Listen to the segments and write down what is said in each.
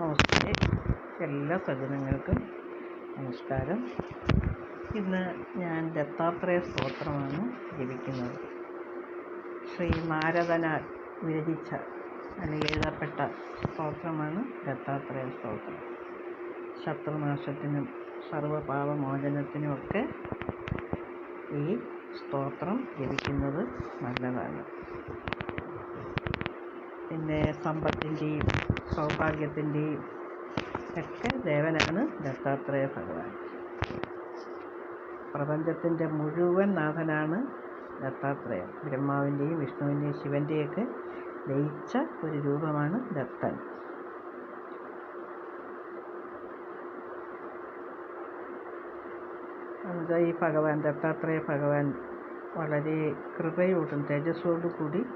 നമസ്തേ എല്ലാ സജ്ജനങ്ങൾക്കും നമസ്കാരം. ഇന്ന് ഞാൻ ദത്താത്രേയ സ്തോത്രമാണ് ജപിക്കുന്നത്. ശ്രീ നാരദനാൽ വിരചിച്ച അല്ലെങ്കിൽ എഴുതപ്പെട്ട സ്തോത്രമാണ് ദത്താത്രേയ സ്തോത്രം. ശത്രുനാശത്തിനും സർവപാപമോചനത്തിനുമൊക്കെ ഈ സ്തോത്രം ജപിക്കുന്നത് നല്ലതാണ്. പിന്നെ സമ്പത്തിന്റെയും സൗഭാഗ്യത്തിന്റെയും ഒക്കെ ദേവനാണ് ദത്താത്രേയ ഭഗവാൻ. പ്രപഞ്ചത്തിന്റെ മുഴുവൻ നാഥനാണ് ദത്താത്രേയൻ. ബ്രഹ്മാവിന്റെയും വിഷ്ണുവിന്റെയും ശിവന്റെയൊക്കെ ലയിച്ച ഒരു രൂപമാണ് ദത്തൻ. എന്നുവെച്ചാൽ ഈ ഭഗവാൻ ദത്താത്രേയ ഭഗവാൻ വളരെ കൃപയോടും തേജസ്സോടു കൂടി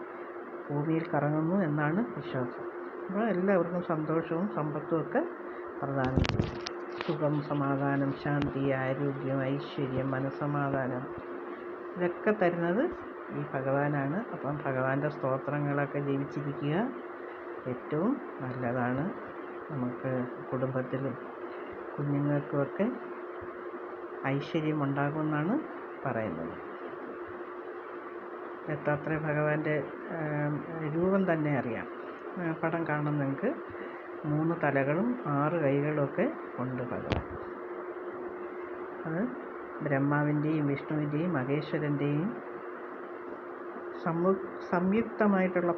ഭൂമിയിൽ കറങ്ങുന്നു എന്നാണ് വിശ്വാസം. അപ്പോൾ എല്ലാവർക്കും സന്തോഷവും സമ്പത്തും ഒക്കെ ചെയ്യും സുഖം സമാധാനം ശാന്തി ആരോഗ്യം ഐശ്വര്യം മനസ്സമാധാനം ഇതൊക്കെ തരുന്നത് ഈ ഭഗവാനാണ്. അപ്പം ഭഗവാന്റെ സ്തോത്രങ്ങളൊക്കെ ജപിച്ചിരിക്കുക ഏറ്റവും നല്ലതാണ് നമുക്ക് കുടുംബത്തിലും കുഞ്ഞുങ്ങൾക്കുമൊക്കെ ഐശ്വര്യം ഉണ്ടാകുമെന്നാണ് പറയുന്നത്. ദത്താത്രേയ ഭഗവാന്റെ രൂപം തന്നെ അറിയാം. പടം കാണും നിങ്ങൾക്ക് മൂന്ന് തലകളും ആറ് കൈകളുമൊക്കെ ഉണ്ട് ഭഗവാൻ. അത് ബ്രഹ്മാവിന്റെയും വിഷ്ണുവിന്റെയും മഹേശ്വരന്റെയും സംയുക്തമായിട്ടുള്ള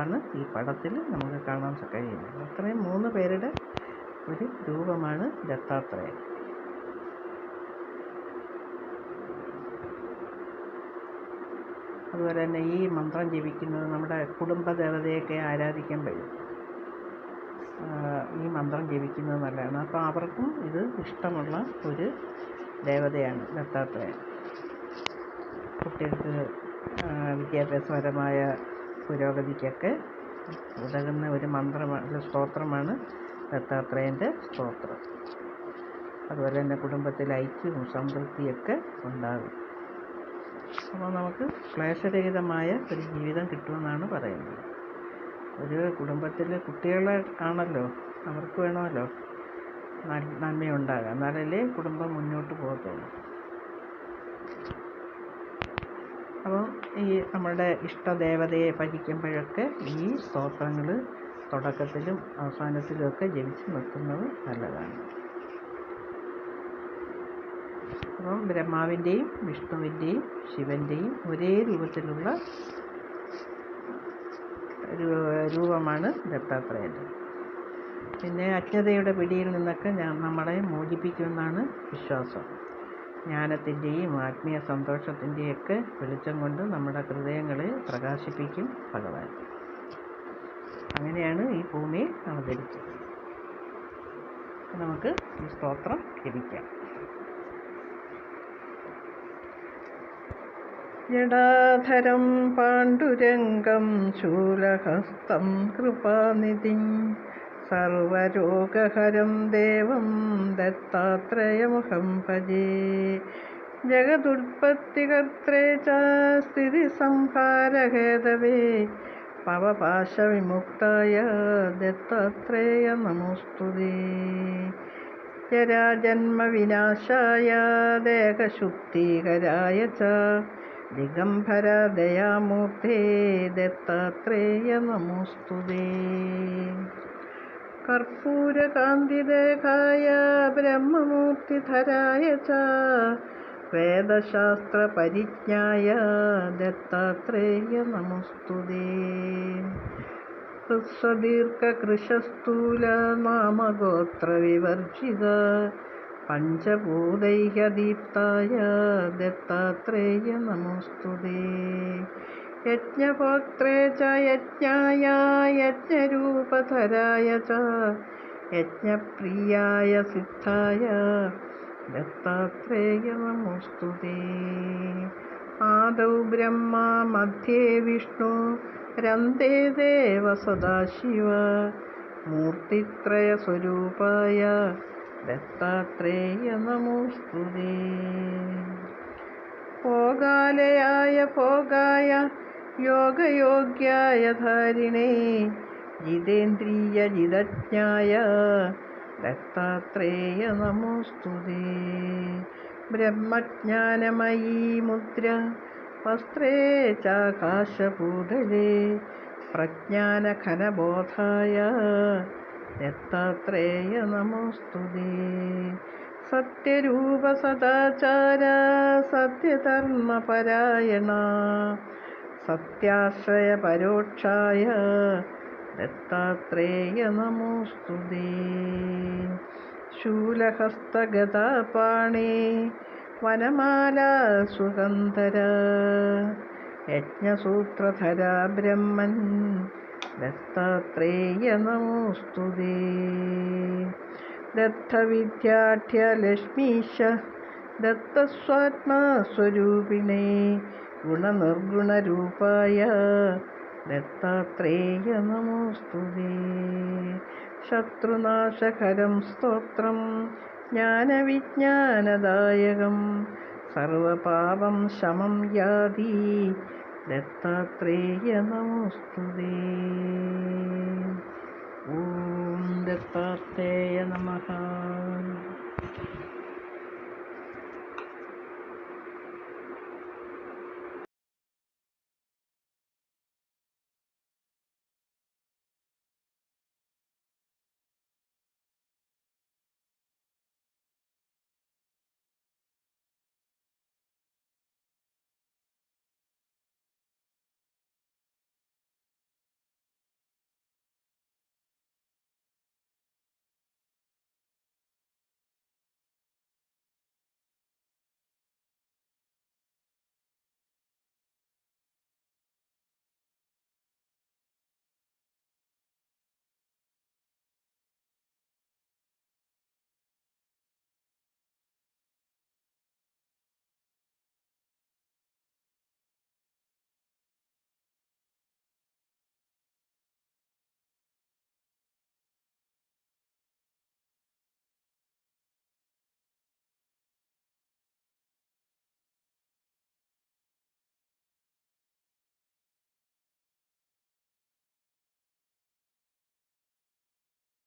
ആണ് ഈ പടത്തിൽ നമുക്ക് കാണാൻ കഴിയുന്നത്. അത്രയും മൂന്ന് പേരുടെ ഒരു രൂപമാണ് ദത്താത്രേയൻ അതുപോലെ തന്നെ ഈ മന്ത്രം ജപിക്കുന്നത് നമ്മുടെ കുടുംബ ദേവതയൊക്കെ ആരാധിക്കുമ്പോഴും ഈ മന്ത്രം ജപിക്കുന്നത് നല്ലതാണ്. അപ്പോൾ അവർക്കും ഇത് ഇഷ്ടമുള്ള ഒരു ദേവതയാണ് ദത്താത്രേയൻ കുട്ടികൾക്ക് വിദ്യാഭ്യാസപരമായ പുരോഗതിക്കൊക്കെ ഉതകുന്ന ഒരു മന്ത്രമാണ് സ്തോത്രമാണ് ദത്താത്രേയന്റെ സ്തോത്രം. അതുപോലെ തന്നെ കുടുംബത്തിൽ ഐക്യവും സംതൃപ്തിയൊക്കെ ഉണ്ടാകും. അപ്പോൾ നമുക്ക് ക്ലേശരഹിതമായ ഒരു ജീവിതം കിട്ടുമെന്നാണ് പറയുന്നത്. ഒരു കുടുംബത്തിൽ കുട്ടികളെ ആണല്ലോ അവർക്ക് വേണമല്ലോ നന്മയുണ്ടാകാം എന്നാലല്ലേ കുടുംബം മുന്നോട്ട് പോകത്തുള്ളൂ. അപ്പം ഈ നമ്മളുടെ ഇഷ്ടദേവതയെ ഭജിക്കുമ്പോഴൊക്കെ ഈ സ്തോത്രങ്ങൾ തുടക്കത്തിലും അവസാനത്തിലുമൊക്കെ ജപിച്ച് നിർത്തുന്നത് നല്ലതാണ്. അപ്പം ബ്രഹ്മാവിന്റെയും വിഷ്ണുവിന്റെയും ശിവന്റെയും ഒരേ രൂപത്തിലുള്ള രൂപമാണ് ദത്താത്രേയന്റെ. പിന്നെ അജ്ഞതയുടെ പിടിയിൽ നിന്നൊക്കെ നമ്മളെ മോചിപ്പിക്കുമെന്നാണ് വിശ്വാസം. ജ്ഞാനത്തിന്റെയും ആത്മീയ സന്തോഷത്തിന്റെയൊക്കെ വെളിച്ചം കൊണ്ട് നമ്മുടെ ഹൃദയങ്ങളെ പ്രകാശിപ്പിക്കും ഭഗവാൻ. അങ്ങനെയാണ് ഈ ഭൂമിയെ അവതരിച്ചത്. നമുക്ക് ഈ സ്തോത്രം ജപിക്കാം ജടാധരം പാണ്ഡുരംഗം ശൂലഹസ്തം കൃപാനിധിം. സർവരോഗഹരം ദേവം ദത്താത്രയമഹം ഭജേ. ജഗതുൽപ്പത്തികർത്രേ ച സ്ഥിതിസംഹാരഹേതവേ. പവപാശവിമുക്തായ ദത്താത്രേയ നമോസ്തുതേ. ജരാജന്മവിനാശായ ദേഹശുദ്ധീകരായ ച ദിഗംബര ദയാമൂർത്തേ ദത്താത്രേയ നമോസ്തുതേ കർപ്പൂരകാന്തിദേഹായ ബ്രഹ്മമൂർത്തിധരായ ച വേദശാസ്ത്രപരിജ്ഞായ ദത്താത്രേയ നമോസ്തുതേ ഹ്രസ്വദീർഘകൃശസ്ഥൂല നാമഗോത്രവിവർജിത പഞ്ചഭൂതൈകദീപ്തായ ദത്താത്രേയ നമോസ്തുതേ യജ്ഞപാത്രേ ച യജ്ഞായ യജ്ഞരൂപധരായ ച യജ്ഞപ്രിയായ സിദ്ധായ ദത്താത്രേയ നമോസ്തുതേ ആദൗ ബ്രഹ്മ മധ്യേ വിഷ്ണു രന്തേ ദേവ സദാശിവ മൂർത്തിത്രയസ്വരൂപായ ദത്താത്രേയ നമോസ്തുതേ ഭോഗാലയായ ഭോഗായ യോഗയോഗ്യായ ധാരിണേ ജിതേന്ദ്രിയ ജിതജ്ഞായ ദത്താത്രേയ നമോസ്തുതേ ബ്രഹ്മജ്ഞാനമയീ മുദ്ര വസ്ത്രേ ചാകാശപൂതലേ പ്രജ്ഞാനഘനബോധായ ദത്താത്രേയ നമോസ്തുതി. സത്യരൂപ സദാചാര സത്യധർമ്മപരായണ സത്യാശ്രയ പരോക്ഷായ ദത്താത്രേയ നമോസ്തുതി. ശൂലഹസ്തഗതാപാണി വനമാല സുഗന്ധര യജ്ഞസൂത്രധര ബ്രഹ്മൻ ദത്താത്രേയ നമോസ്തുതേ ദത്തവിദ്യാഠ്യലക്ഷ്മീശ ദത്തസ്വാത്മാസ്വരൂപിണേ. ഗുണനിർഗുണരൂപായ ദത്താത്രേയ നമോസ്തുതേ ശത്രുനാശകരം സ്തോത്രം ജ്ഞാനവിജ്ഞാനദായകം. സർവപാപം ശമം യാതി ദത്താത്രേയ നമോസ്തുതേ ഓം ദത്താത്രേയ നമഃ